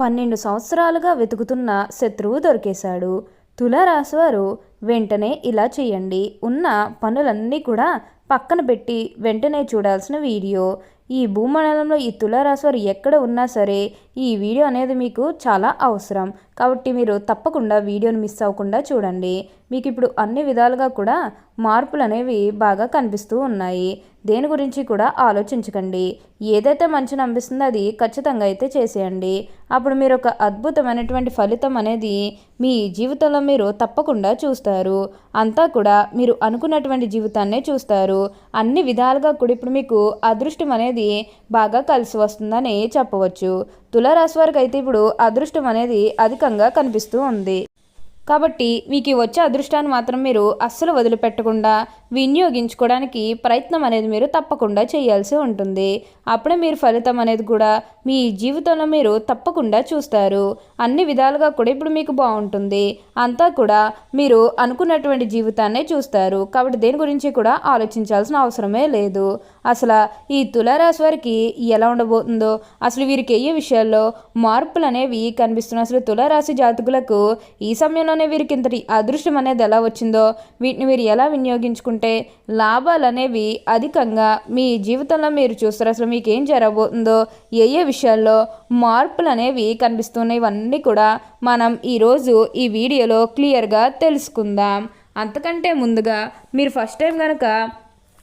పన్నెండు సంవత్సరాలుగా వెతుకుతున్న శత్రువు దొరికేశాడు. తులారాశివారు వెంటనే ఇలా చేయండి. ఉన్న పనులన్నీ కూడా పక్కన పెట్టి వెంటనే చూడాల్సిన వీడియో. ఈ భూమండలంలో ఈ తులారాశివారు ఎక్కడ ఉన్నా సరే ఈ వీడియో అనేది మీకు చాలా అవసరం. కాబట్టి మీరు తప్పకుండా వీడియోని మిస్ అవ్వకుండా చూడండి. మీకు ఇప్పుడు అన్ని విధాలుగా కూడా మార్పులు అనేవి బాగా కనిపిస్తూ ఉన్నాయి. దేని గురించి కూడా ఆలోచించకండి. ఏదైతే మంచిని అనిపిస్తుందో అది ఖచ్చితంగా అయితే చేసేయండి. అప్పుడు మీరు ఒక అద్భుతమైనటువంటి ఫలితం అనేది మీ జీవితంలో మీరు తప్పకుండా చూస్తారు. అంతా కూడా మీరు అనుకున్నటువంటి జీవితాన్నే చూస్తారు. అన్ని విధాలుగా కూడా ఇప్పుడు మీకు అదృష్టం అనేది బాగా కలిసి వస్తుందని చెప్పవచ్చు. తులారాశి వారికి అయితే ఇప్పుడు అదృష్టం అనేది అధికంగా కనిపిస్తూ ఉంది. కాబట్టి మీకు వచ్చే అదృష్టాన్ని మాత్రం మీరు అస్సలు వదిలిపెట్టకుండా వినియోగించుకోవడానికి ప్రయత్నం అనేది మీరు తప్పకుండా చేయాల్సి ఉంటుంది. అప్పుడే మీరు ఫలితం అనేది కూడా మీ జీవితంలో మీరు తప్పకుండా చూస్తారు. అన్ని విధాలుగా కూడా ఇప్పుడు మీకు బాగుంటుంది. అంతా కూడా మీరు అనుకున్నటువంటి జీవితాన్నే చూస్తారు. కాబట్టి దేని గురించి కూడా ఆలోచించాల్సిన అవసరమే లేదు. అసలు ఈ తులారాశి వారికి ఎలా ఉండబోతుందో అసలు వీరికి ఏ విషయాల్లో మార్పులు అనేవి కనిపిస్తున్నాయి? అసలు తులారాశి జాతకులకు ఈ సమయంలో సమయంలోనే వీరికి ఇంతటి అదృష్టం అనేది ఎలా వచ్చిందో వీటిని మీరు ఎలా వినియోగించుకుంటే లాభాలు అనేవి అధికంగా మీ జీవితంలో మీరు చూస్తారు. అసలు మీకు ఏం జరగబోతుందో ఏ ఏ విషయాల్లో మార్పులు అనేవి కనిపిస్తున్నాయి ఇవన్నీ కూడా మనం ఈరోజు ఈ వీడియోలో క్లియర్గా తెలుసుకుందాం. అంతకంటే ముందుగా మీరు ఫస్ట్ టైం కనుక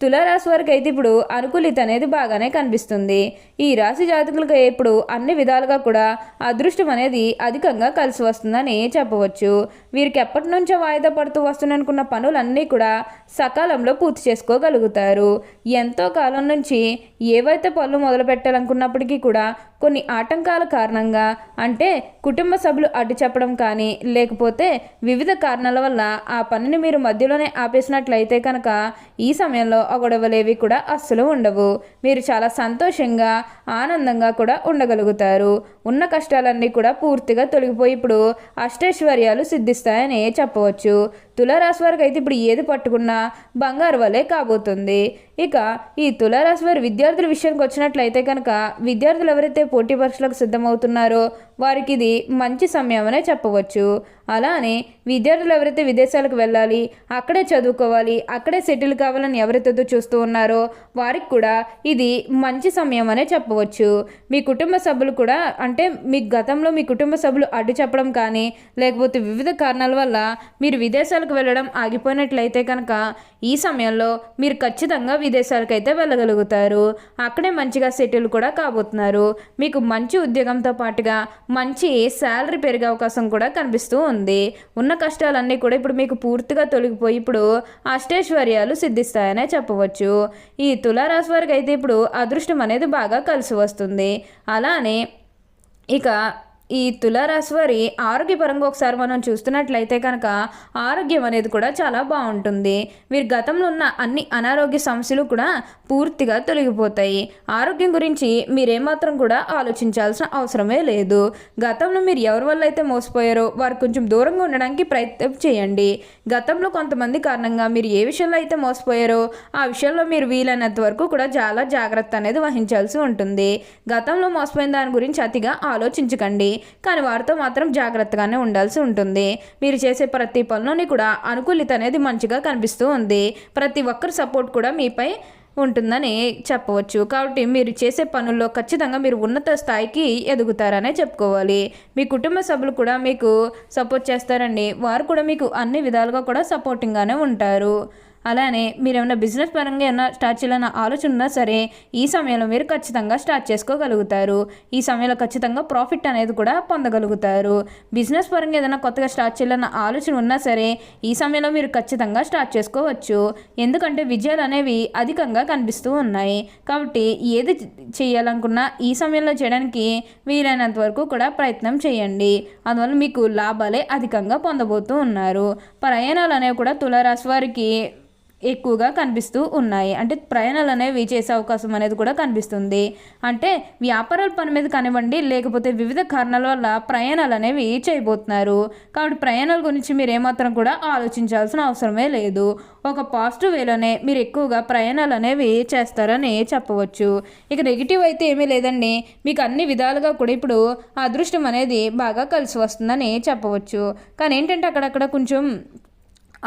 తులారాశి వారికి అయితే ఇప్పుడు అనుకూలిత అనేది బాగానే కనిపిస్తుంది. ఈ రాశి జాతకులకు ఇప్పుడు అన్ని విధాలుగా కూడా అదృష్టం అనేది అధికంగా కలిసి వస్తుందని చెప్పవచ్చు. వీరికి ఎప్పటి నుంచో వాయిదా పడుతూ వస్తుందనుకున్న పనులన్నీ కూడా సకాలంలో పూర్తి చేసుకోగలుగుతారు. ఎంతో కాలం నుంచి ఏవైతే పనులు మొదలు పెట్టాలనుకున్నప్పటికీ కూడా కొన్ని ఆటంకాల కారణంగా అంటే కుటుంబ సభ్యులు అడ్డు చెప్పడం కానీ లేకపోతే వివిధ కారణాల వల్ల ఆ పనిని మీరు మధ్యలోనే ఆపేసినట్లయితే కనుక ఈ సమయంలో ఆ గొడవలేవి కూడా అస్సలు ఉండవు. మీరు చాలా సంతోషంగా ఆనందంగా కూడా ఉండగలుగుతారు. ఉన్న కష్టాలన్నీ కూడా పూర్తిగా తొలగిపోయి ఇప్పుడు అష్టైశ్వర్యాలు సిద్ధిస్తాయని చెప్పవచ్చు. తులారాశి వారికి అయితే ఇప్పుడు ఏది పట్టుకున్నా బంగారు వలె కాబోతుంది. ఇక ఈ తులారాశి వారి విద్యార్థుల విషయానికి వచ్చినట్లయితే కనుక విద్యార్థులు ఎవరైతే పోటీ పరీక్షలకు సిద్ధమవుతున్నారో వారికి ఇది మంచి సమయం అనే చెప్పవచ్చు. అలానే విద్యార్థులు ఎవరైతే విదేశాలకు వెళ్ళాలి అక్కడే చదువుకోవాలి అక్కడే సెటిల్ కావాలని ఎవరైతే చూస్తూ ఉన్నారో వారికి కూడా ఇది మంచి సమయం అనే చెప్పవచ్చు. మీ కుటుంబ సభ్యులు కూడా అంటే మీ గతంలో మీ కుటుంబ సభ్యులు అడ్డు చెప్పడం కానీ లేకపోతే వివిధ కారణాల వల్ల మీరు విదేశాలకు వెళ్ళడం ఆగిపోయినట్లయితే కనుక ఈ సమయంలో మీరు ఖచ్చితంగా విదేశాలకు అయితే వెళ్ళగలుగుతారు. అక్కడే మంచిగా సెటిల్ కూడా కాబోతున్నారు. మీకు మంచి ఉద్యోగంతో పాటుగా మంచి శాలరీ పెరిగే అవకాశం కూడా కనిపిస్తూ ఉంది. ఉన్న కష్టాలన్నీ కూడా ఇప్పుడు మీకు పూర్తిగా తొలగిపోయి ఇప్పుడు అష్టైశ్వర్యాలు సిద్ధిస్తాయనే చెప్పవచ్చు. ఈ తులారాశి వారికి అయితే ఇప్పుడు అదృష్టం అనేది బాగా కలిసి వస్తుంది. అలానే ఇక ఈ తులారాశి వారి ఆరోగ్యపరంగా ఒకసారి మనం చూస్తున్నట్లయితే కనుక ఆరోగ్యం అనేది కూడా చాలా బాగుంటుంది. వీరి గతంలో ఉన్న అన్ని అనారోగ్య సమస్యలు కూడా పూర్తిగా తొలగిపోతాయి. ఆరోగ్యం గురించి మీరేమాత్రం కూడా ఆలోచించాల్సిన అవసరమే లేదు. గతంలో మీరు ఎవరి వల్ల అయితే మోసపోయారో వారు కొంచెం దూరంగా ఉండడానికి ప్రయత్నం చేయండి. గతంలో కొంతమంది కారణంగా మీరు ఏ విషయంలో అయితే మోసపోయారో ఆ విషయంలో మీరు వీలైనంత వరకు కూడా చాలా జాగ్రత్త అనేది వహించాల్సి ఉంటుంది. గతంలో మోసపోయిన దాని గురించి అతిగా ఆలోచించకండి. కానీ వారితో మాత్రం జాగ్రత్తగానే ఉండాల్సి ఉంటుంది. మీరు చేసే ప్రతి పనిలోని కూడా అనుకూలిత అనేది మంచిగా కనిపిస్తూ ఉంది. ప్రతి ఒక్కరి సపోర్ట్ కూడా మీపై ఉంటుందని చెప్పవచ్చు. కాబట్టి మీరు చేసే పనుల్లో ఖచ్చితంగా మీరు ఉన్నత స్థాయికి ఎదుగుతారనే చెప్పుకోవాలి. మీ కుటుంబ సభ్యులు కూడా మీకు సపోర్ట్ చేస్తారండి. వారు కూడా మీకు అన్ని విధాలుగా కూడా సపోర్టింగ్గానే ఉంటారు. అలానే మీరు ఏమైనా బిజినెస్ పరంగా ఏమైనా స్టార్ట్ చేయాలన్న ఆలోచన ఉన్నా సరే ఈ సమయంలో మీరు ఖచ్చితంగా స్టార్ట్ చేసుకోగలుగుతారు. ఈ సమయంలో ఖచ్చితంగా ప్రాఫిట్ అనేది కూడా పొందగలుగుతారు. బిజినెస్ పరంగా ఏదైనా కొత్తగా స్టార్ట్ చేయాలన్న ఆలోచన ఉన్నా సరే ఈ సమయంలో మీరు ఖచ్చితంగా స్టార్ట్ చేసుకోవచ్చు. ఎందుకంటే విజయాలు అనేవి అధికంగా కనిపిస్తూ ఉన్నాయి. కాబట్టి ఏది చేయాలనుకున్నా ఈ సమయంలో చేయడానికి వీలైనంత వరకు కూడా ప్రయత్నం చేయండి. అందువల్ల మీకు లాభాలే అధికంగా పొందబోతూ ఉన్నారు. ప్రయాణాలు అనేవి కూడా తులారాశి వారికి ఎక్కువగా కనిపిస్తూ ఉన్నాయి. అంటే ప్రయాణాలు అనేవి చేసే అవకాశం అనేది కూడా కనిపిస్తుంది. అంటే వ్యాపారాల పని మీద కానివ్వండి లేకపోతే వివిధ కారణాల వల్ల ప్రయాణాలు అనేవి చేయబోతున్నారు. కాబట్టి ప్రయాణాల గురించి మీరు ఏమాత్రం కూడా ఆలోచించాల్సిన అవసరమే లేదు. ఒక పాజిటివ్ వేలోనే మీరు ఎక్కువగా ప్రయాణాలు అనేవి చేస్తారని చెప్పవచ్చు. ఇక నెగిటివ్ అయితే ఏమీ లేదండి. మీకు అన్ని విధాలుగా కూడా ఇప్పుడు అదృష్టం అనేది బాగా కలిసి వస్తుందని చెప్పవచ్చు. కానీ ఏంటంటే అక్కడక్కడ కొంచెం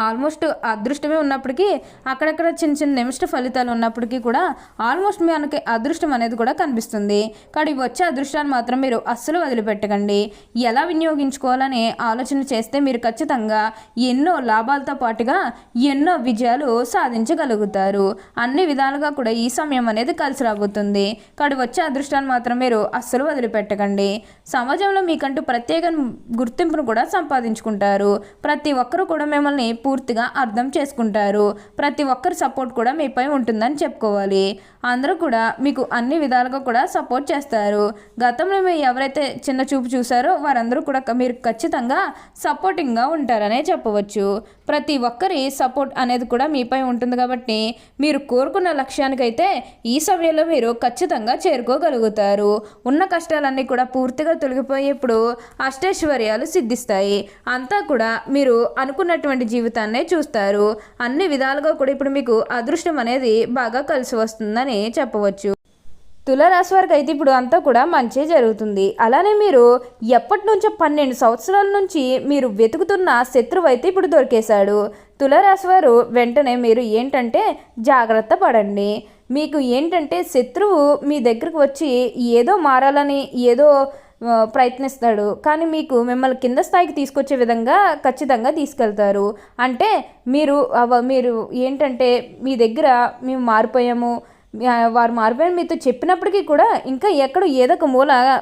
ఆల్మోస్ట్ అదృష్టమే ఉన్నప్పటికీ అక్కడక్కడ చిన్న చిన్న నిమిష ఫలితాలు ఉన్నప్పటికీ కూడా ఆల్మోస్ట్ మనకి అదృష్టం అనేది కూడా కనిపిస్తుంది. కానీ వచ్చే అదృష్టాన్ని మాత్రం మీరు అస్సలు వదిలిపెట్టకండి. ఎలా వినియోగించుకోవాలని ఆలోచన చేస్తే మీరు ఖచ్చితంగా ఎన్నో లాభాలతో పాటుగా ఎన్నో విజయాలు సాధించగలుగుతారు. అన్ని విధాలుగా కూడా ఈ సమయం అనేది కలిసి రాబోతుంది. కానీ వచ్చే అదృష్టాన్ని మాత్రం మీరు అస్సలు వదిలిపెట్టకండి. సమాజంలో మీకంటూ ప్రత్యేక గుర్తింపును కూడా సంపాదించుకుంటారు. ప్రతి ఒక్కరూ కూడా మిమ్మల్ని పూర్తిగా అర్థం చేసుకుంటారు. ప్రతి ఒక్కరి సపోర్ట్ కూడా మీపై ఉంటుందని చెప్పుకోవాలి. అందరూ కూడా మీకు అన్ని విధాలుగా కూడా సపోర్ట్ చేస్తారు. గతంలో మీరు ఎవరైతే చిన్న చూపు చూసారో వారందరూ కూడా మీరు ఖచ్చితంగా సపోర్టింగ్గా ఉంటారనే చెప్పవచ్చు. ప్రతి ఒక్కరి సపోర్ట్ అనేది కూడా మీపై ఉంటుంది కాబట్టి మీరు కోరుకున్న లక్ష్యానికైతే ఈ సమయంలో మీరు ఖచ్చితంగా చేరుకోగలుగుతారు. ఉన్న కష్టాలన్నీ కూడా పూర్తిగా తొలగిపోయేప్పుడు అష్టైశ్వర్యాలు సిద్ధిస్తాయి. అంతా కూడా మీరు అనుకున్నటువంటి జీవితం జీవితాన్నే చూస్తారు. అన్ని విధాలుగా కూడా ఇప్పుడు మీకు అదృష్టం అనేది బాగా కలిసి వస్తుందని చెప్పవచ్చు. తులారాశి వారికి అయితే ఇప్పుడు అంతా కూడా మంచి జరుగుతుంది. అలానే మీరు ఎప్పటి నుంచో పన్నెండు సంవత్సరాల నుంచి మీరు వెతుకుతున్న శత్రువు అయితే ఇప్పుడు దొరికేశాడు. తులారాశి వారు వెంటనే మీరు ఏంటంటే జాగ్రత్త పడండి. మీకు ఏంటంటే శత్రువు మీ దగ్గరకు వచ్చి ఏదో మారాలని ఏదో ప్రయత్నిస్తాడు. కానీ మీకు మిమ్మల్ని కింద స్థాయికి తీసుకొచ్చే విధంగా ఖచ్చితంగా తీసుకెళ్తారు. అంటే మీరు అవ- మీరు ఏంటంటే మీ దగ్గర మేము మారిపోయాము. వారు మారిపోయాను మీతో చెప్పినప్పటికీ కూడా ఇంకా ఎక్కడో ఏదో ఒక మూల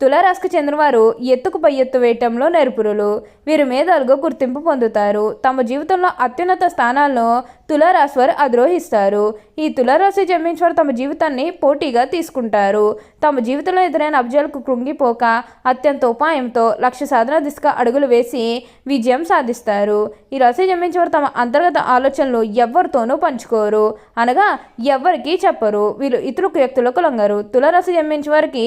తులారాశికి చెందినవారు ఎత్తుకు పై ఎత్తు వేయటంలో నేర్పురులు. వీరు మేధాలుగా గుర్తింపు పొందుతారు. తమ జీవితంలో అత్యున్నత స్థానాలను తులారాశి వారు అధిరోహిస్తారు. ఈ తులారాశి జన్మించేవారు తమ జీవితాన్ని పోటీగా తీసుకుంటారు. తమ జీవితంలో ఎదురైన అబ్జాలకు కృంగిపోక అత్యంత ఉపాయంతో లక్ష్య సాధన దిశగా అడుగులు వేసి విజయం సాధిస్తారు. ఈ రాశి జన్మించేవారు తమ అంతర్గత ఆలోచనలు ఎవరితోనూ పంచుకోరు. అనగా ఎవ్వరికీ చెప్పరు. వీళ్ళు ఇతరులకు వ్యక్తులకు లొంగరు. తులారాశి జన్మించే వారికి